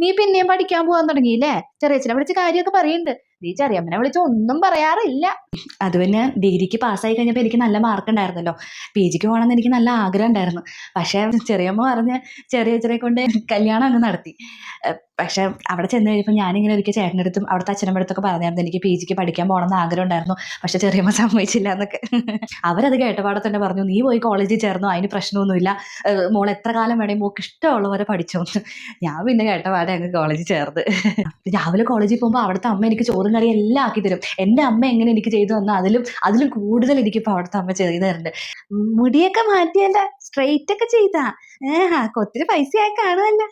നീ പിന്നെയും പഠിക്കാൻ പോകാൻ തുടങ്ങിയില്ലേ? ചെറിയച്ഛനെ വിളിച്ച് കാര്യമൊക്കെ പറയുന്നുണ്ട്. നീ ചെറിയമ്മനെ വിളിച്ച് ഒന്നും പറയാറില്ല. അത് പിന്നെ ഡിഗ്രിക്ക് പാസ്സായി കഴിഞ്ഞപ്പോൾ എനിക്ക് നല്ല മാർക്ക് ഉണ്ടായിരുന്നല്ലോ. പി ജിക്ക് പോകണമെന്ന് എനിക്ക് നല്ല ആഗ്രഹം ഉണ്ടായിരുന്നു. പക്ഷേ ചെറിയമ്മ പറഞ്ഞ് ചെറിയ കൊണ്ട് കല്യാണം അങ്ങ് നടത്തി. പക്ഷെ അവിടെ ചെന്ന് കഴിഞ്ഞപ്പോൾ ഞാനിങ്ങനെ ഒരിക്കൽ ചേട്ടന്റെ അടുത്തും അവിടുത്തെ അച്ഛനമ്മ അടുത്തൊക്കെ പറഞ്ഞായിരുന്നു എനിക്ക് പി ജിക്ക് പഠിക്കാൻ പോകണമെന്ന് ആഗ്രഹം ഉണ്ടായിരുന്നു. പക്ഷെ ചെറിയമ്മ സമ്മതിച്ചില്ല എന്നൊക്കെ. അവരത് കേട്ടപാടെ തന്നെ പറഞ്ഞു നീ പോയി കോളേജിൽ ചേർന്നു? അതിന് പ്രശ്നമൊന്നുമില്ല. മോൾ എത്ര കാലം വേണേ? മോൾക്ക് ഇഷ്ടമുള്ളവരെ പഠിച്ചോന്ന് ഞാൻ പിന്നെ കേട്ടപാടെ അങ്ങ് കോളേജിൽ ചേർന്ന്. രാവിലെ കോളേജിൽ പോകുമ്പോൾ അവിടുത്തെ അമ്മ എനിക്ക് ചോറും കറിയും എല്ലാം ആക്കി തരും. എന്റെ അമ്മ എങ്ങനെ എനിക്ക് ചെയ്തു തന്നോ അതിലും അതിലും കൂടുതൽ എനിക്കിപ്പോൾ അവിടുത്തെ അമ്മ ചെയ്തു തരുന്നുണ്ട് മുടിയൊക്കെ മാറ്റിയല്ല സ്ട്രെയിറ്റ് ഒക്കെ ചെയ്താ. ഏഹ് ഒത്തിരി പൈസയായി കാണുമല്ലോ.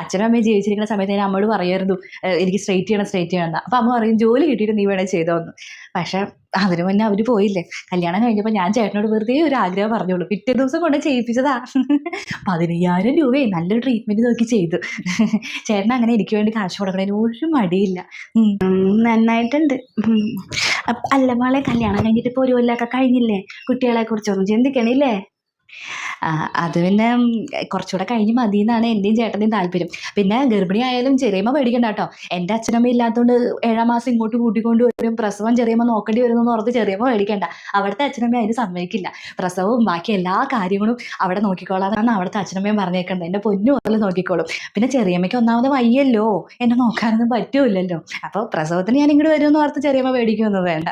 അച്ഛനും അമ്മയും ജീവിച്ചിരിക്കുന്ന സമയത്ത് ഞാൻ അമ്മയോട് പറയുമായിരുന്നു എനിക്ക് സ്ട്രേറ്റ് ചെയ്യണം സ്ട്രേറ്റ് ചെയ്യണം എന്ന്." അപ്പം അമ്മ പറയും ജോലി കിട്ടിയിട്ട് നീ വേണേ ചെയ്തോ എന്ന് പക്ഷെ അതിന് മുന്നേ അവർ പോയില്ലേ? കല്യാണം കഴിഞ്ഞപ്പോൾ ഞാൻ ചേട്ടനോട് വെറുതെ ഒരു ആഗ്രഹം പറഞ്ഞോളൂ പിറ്റേ ദിവസം കൊണ്ട് ചെയ്യിപ്പിച്ചതാ. പതിനയ്യായിരം രൂപയെ നല്ലൊരു ട്രീറ്റ്മെന്റ് നോക്കി ചെയ്തു. ചേട്ടൻ അങ്ങനെ എനിക്ക് വേണ്ടി കാശ് കൊടുക്കണതിന് ഒരു മടിയില്ല. നന്നായിട്ടുണ്ട്. അല്ല മോളെ കല്യാണം കഴിഞ്ഞിട്ട് ഇപ്പോൾ ഒരു കൊല്ലമൊക്കെ കഴിഞ്ഞില്ലേ? കുട്ടികളെ കുറിച്ചൊന്നും ചിന്തിക്കണില്ലേ? അത് പിന്നെ കുറച്ചുകൂടെ കഴിഞ്ഞ് മതി എന്നാണ് എന്റെയും ചേട്ടന്റെയും താല്പര്യം. പിന്നെ ഗർഭിണി ആയാലും ചെറിയമ്മ പേടിക്കണ്ട കേട്ടോ. എന്റെ അച്ഛനമ്മ ഇല്ലാത്തതുകൊണ്ട് ഏഴാം മാസം ഇങ്ങോട്ട് കൂട്ടിക്കൊണ്ട് വരും. പ്രസവം ചെറിയമ്മ നോക്കേണ്ടി വരുമെന്ന് ഓർത്ത് ചെറിയമ്മ പേടിക്കണ്ട. അവിടുത്തെ അച്ഛനമ്മ അതിന് സമ്മതിക്കില്ല. പ്രസവവും ബാക്കി എല്ലാ കാര്യങ്ങളും അവിടെ നോക്കിക്കോളാന്നാണ് അവിടുത്തെ അച്ഛനമ്മയും പറഞ്ഞേക്കുന്നത്. എന്റെ പൊന്നു പോലെ നോക്കിക്കോളും. പിന്നെ ചെറിയമ്മയ്ക്ക് ഒന്നാമത് വയ്യല്ലോ. എന്നെ നോക്കാനൊന്നും പറ്റൂലല്ലോ അപ്പോൾ പ്രസവത്തിന് ഞാൻ ഇങ്ങോട്ട് വരുമെന്ന് ഓർത്ത് ചെറിയമ്മ പേടിക്കുമെന്ന് വേണ്ട.